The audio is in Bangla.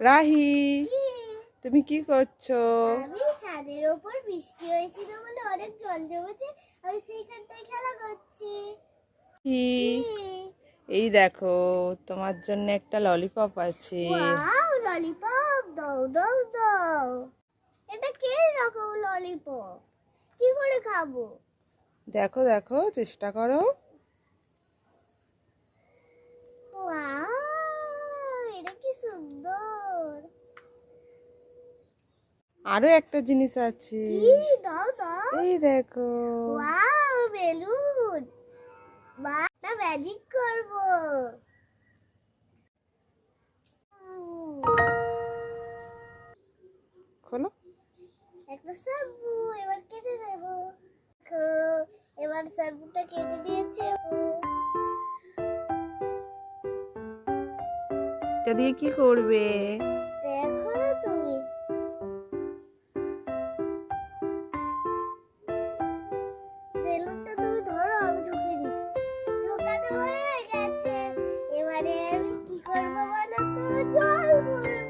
রাহি তুমি কি করছ? আমি ছাদের ওপর বৃষ্টি হয়েছিল বলে অনেক জল জমেছে আমি সেইখানটায় খেলা করছি। কি? এই দেখো তোমার জন্য একটা ললিপপ আছে। ওয়াও ললিপপ দাও দাও দাও। এটা কে রকম ললিপপ কি করে খাব? দেখো দেখো চেষ্টা করো ওয়াও এটা কি সুন্দর আরও একটা জিনিস আছে। এই দেখো। বেলুন। বা না ম্যাজিক করব। খোলো। একটা এবার কেটে দেব এবার কেটে দিয়েছে এটা দিয়ে কি করবে? দেখো না আমি কি করব বলো তো? জল ভরবো